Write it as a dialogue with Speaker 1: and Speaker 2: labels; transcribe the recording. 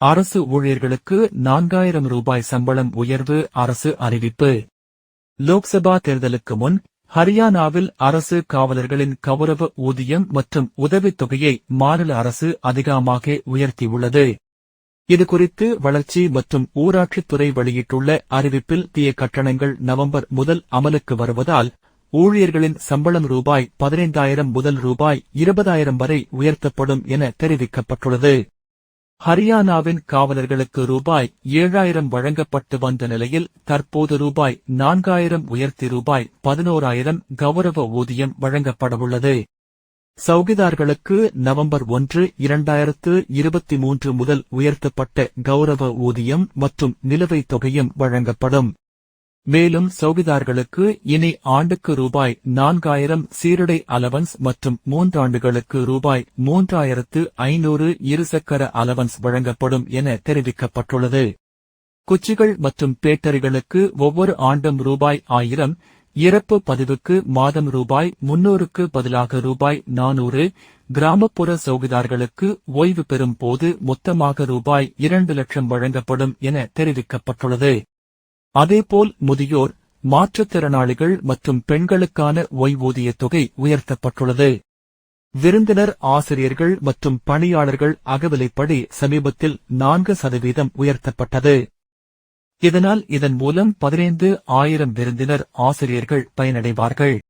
Speaker 1: அரசு ஊழியர்களுக்கு நான்காயிரம் ரூபாய் சம்பளம் உயர்வு அரசு அறிவிப்பு. லோக்சபா தேர்தலுக்கு முன் ஹரியானாவில் அரசு காவலர்களின் கௌரவ ஊதியம் மற்றும் உதவித் தொகையை மாநில அரசு அதிகமாக உயர்த்தியுள்ளது. இதுகுறித்து வளர்ச்சி மற்றும் ஊராட்சித்துறை வெளியிட்டுள்ள அறிவிப்பில் தீய கட்டணங்கள் நவம்பர் முதல் அமலுக்கு வருவதால் ஊழியர்களின் சம்பளம் ரூபாய் பதினைந்தாயிரம் முதல் ரூபாய் இருபதாயிரம் வரை உயர்த்தப்படும் என தெரிவிக்கப்பட்டுள்ளது. ஹரியானாவின் காவலர்களுக்கு ரூபாய் ஏழாயிரம் வழங்கப்பட்டு வந்த நிலையில் தற்போது ரூபாய் நான்காயிரம் உயர்த்தி ரூபாய் பதினோராயிரம் கௌரவ ஊதியம் வழங்கப்படவுள்ளது. சௌகிதார்களுக்கு நவம்பர் ஒன்று இரண்டாயிரத்து இருபத்தி மூன்று முதல் உயர்த்தப்பட்ட கௌரவ ஊதியம் மற்றும் நிலுவைத் தொகையும் வழங்கப்படும். மேலும் சௌகிதார்களுக்கு இனி ஆண்டுக்கு ரூபாய் நான்காயிரம் சீருடை அலவன்ஸ் மற்றும் மூன்றாண்டுகளுக்கு ரூபாய் மூன்றாயிரத்து ஐநூறு இருசக்கர அலவன்ஸ் வழங்கப்படும் என தெரிவிக்கப்பட்டுள்ளது. குச்சிகள் மற்றும் பேட்டரிகளுக்கு ஒவ்வொரு ஆண்டும் ரூபாய் ஆயிரம் இறப்பு பதிவுக்கு மாதம் ரூபாய் முன்னூறுக்கு பதிலாக ரூபாய் நானூறு கிராமப்புற சௌகிதார்களுக்கு ஓய்வு பெறும் போது மொத்தமாக ரூபாய் இரண்டு லட்சம் வழங்கப்படும் என தெரிவிக்கப்பட்டுள்ளது. அதேபோல் முதியோர் மாற்றுத்திறனாளிகள் மற்றும் பெண்களுக்கான ஓய்வூதியத் தொகை உயர்த்தப்பட்டுள்ளது. விருந்தினர் ஆசிரியர்கள் மற்றும் பணியாளர்கள் அகவிலைப்படி சமீபத்தில் நான்கு சதவீதம் உயர்த்தப்பட்டது. இதனால் இதன் மூலம் பதினைந்து ஆயிரம் விருந்தினர் ஆசிரியர்கள் பயனடைவார்கள்.